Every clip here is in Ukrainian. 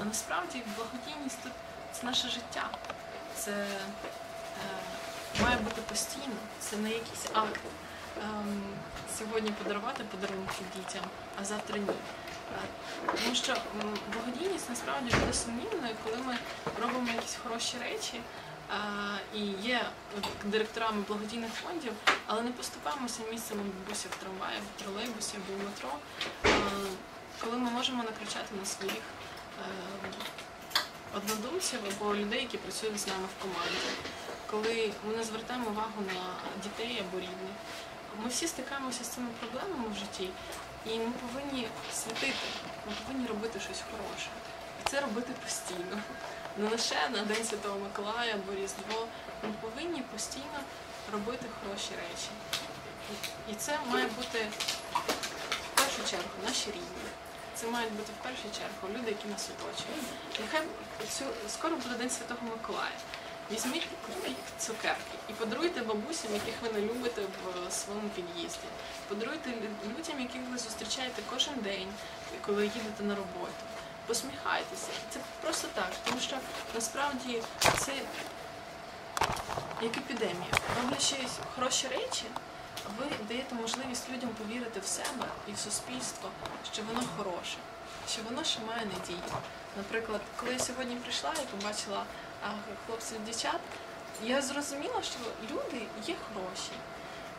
А насправді благодійність тут це наше життя. Це е, має бути постійно, це не якийсь акт. ем, сьогодні подарувати подарунки дітям, а завтра ні. Е, Тому що благодійність насправді буде сумнівною, коли ми робимо якісь хороші речі е, і є директорами благодійних фондів, але не поступаємося місцями бабусів в трамваї, в тролейбусі або в метро, е, коли ми можемо накричати на своїх е, однодумців або людей, які працюють з нами в команді. Коли ми не звертаємо увагу на дітей або рідних, ми всі стикаємося з цими проблемами в житті, і ми повинні світити, ми повинні робити щось хороше. І це робити постійно. Не лише на День Святого Миколая або Різдво. Ми повинні постійно робити хороші речі. І- це має бути в першу чергу наші рідні. Це мають бути в першу чергу люди, які нас оточують. Нехай цю- скоро буде День Святого Миколая. Візьміть цукерки і подаруйте бабусям, яких ви не любите в своєму під'їзді. Подаруйте людям, яких ви зустрічаєте кожен день, коли їдете на роботу. Посміхайтеся. Це просто так, тому що насправді це як епідемія. Роблячи хороші речі, ви даєте можливість людям повірити в себе і в суспільство, що воно хороше, що воно ще має надію. Наприклад, коли я сьогодні прийшла і побачила а, хлопців дівчат, я зрозуміла, що люди є хороші.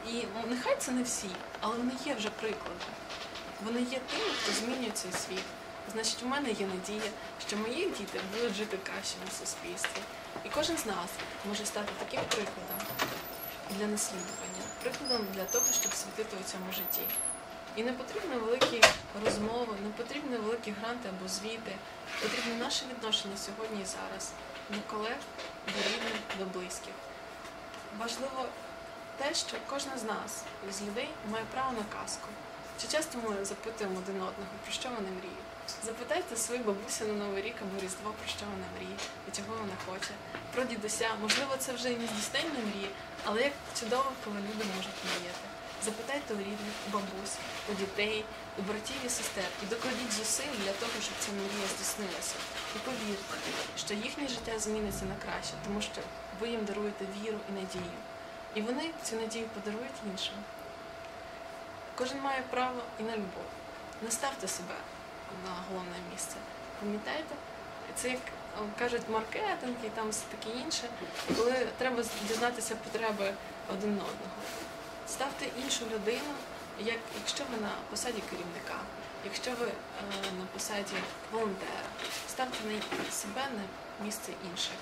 І нехай це не всі, але вони є вже приклади. Вони є тими, хто змінює цей світ. Значить, у мене є надія, що мої діти будуть жити в кращому суспільстві. І кожен з нас може стати таким прикладом для наслідування, прикладом для того, щоб світити у цьому житті. І не потрібні великі розмови, не потрібні великі гранти або звіти. Потрібне наше відношення сьогодні і зараз до колег, до рідних, до близьких. Важливо те, що кожен з нас, з людей, має право на казку. Чи часто ми запитуємо один одного, про що вони мріють? Запитайте свою бабусю на Новий рік або Різдво, про що вона мріє вона хоче. Про дідуся, можливо, це вже і не здійснення мрії, але як чудово, коли люди можуть мріяти. Запитайте у рідних, у бабусь, у дітей, у братів і сестер і докладіть зусиль для того, щоб ця мрія здійснилася. І повірте, що їхнє життя зміниться на краще, тому що ви їм даруєте віру і надію. І вони цю надію подарують іншим. Кожен має право і на любов. Не ставте себе на головне місце. Пам'ятаєте? Це як кажуть маркетинг і там все таке інше, коли треба дізнатися потреби один одного. Ставте іншу людину, як, якщо ви на посаді керівника, якщо ви е, на посаді волонтера, ставте на себе на місце інших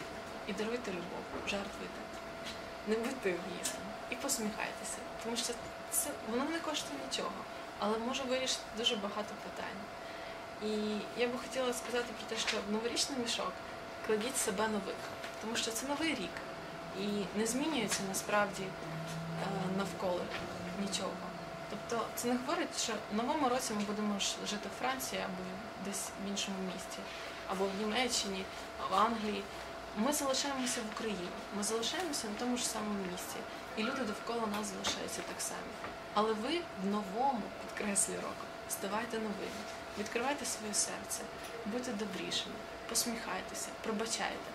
і даруйте любов, жертвуйте. Не будьте егоїстом і посміхайтеся, тому що це воно не коштує нічого, але може вирішити дуже багато питань. І я би хотіла сказати про те, що в новорічний мішок кладіть себе нових, тому що це новий рік і не змінюється насправді е, навколо нічого. Тобто це не говорить, що в новому році ми будемо жити в Франції або десь в іншому місті, або в Німеччині, в Англії. Ми залишаємося в Україні, ми залишаємося на тому ж самому місці, і люди довкола нас залишаються так само. Але ви в новому підкреслі року ставайте новими, відкривайте своє серце, будьте добрішими, посміхайтеся, пробачайте.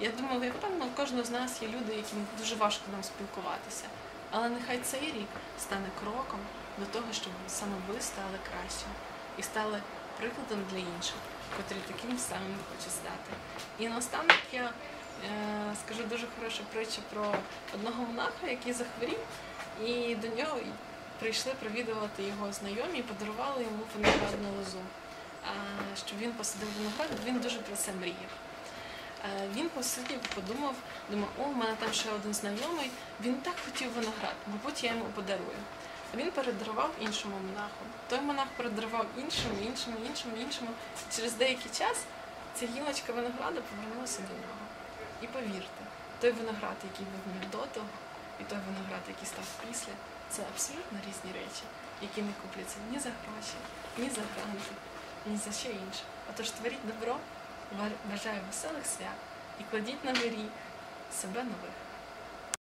Я думаю, я впевнена, у кожного з нас є люди, яким дуже важко нам спілкуватися. Але нехай цей рік стане кроком до того, щоб саме ви стали кращим і стали прикладом для інших, котрі таким самим хочуть стати. І наостанок я е, скажу дуже хорошу притчу про одного монаха, який захворів, і до нього прийшли провідувати його знайомі і подарували йому виноградну лозу. Щоб він посадив виноград, він дуже про це мріяв. Е, Він посидів, подумав, думав, о, у мене там ще один знайомий, він так хотів виноград, мабуть, я йому подарую. Він передарував іншому монаху. Той монах передарував іншому, іншому, іншому, іншому. Через деякий час ця гілочка винограду повернулася до нього. І повірте, той виноград, який був в до того, і той виноград, який став після, це абсолютно різні речі, які не купляться ні за гроші, ні за гранти, ні за що інше. Отож творіть добро, бажаю веселих свят і кладіть на горі себе нових.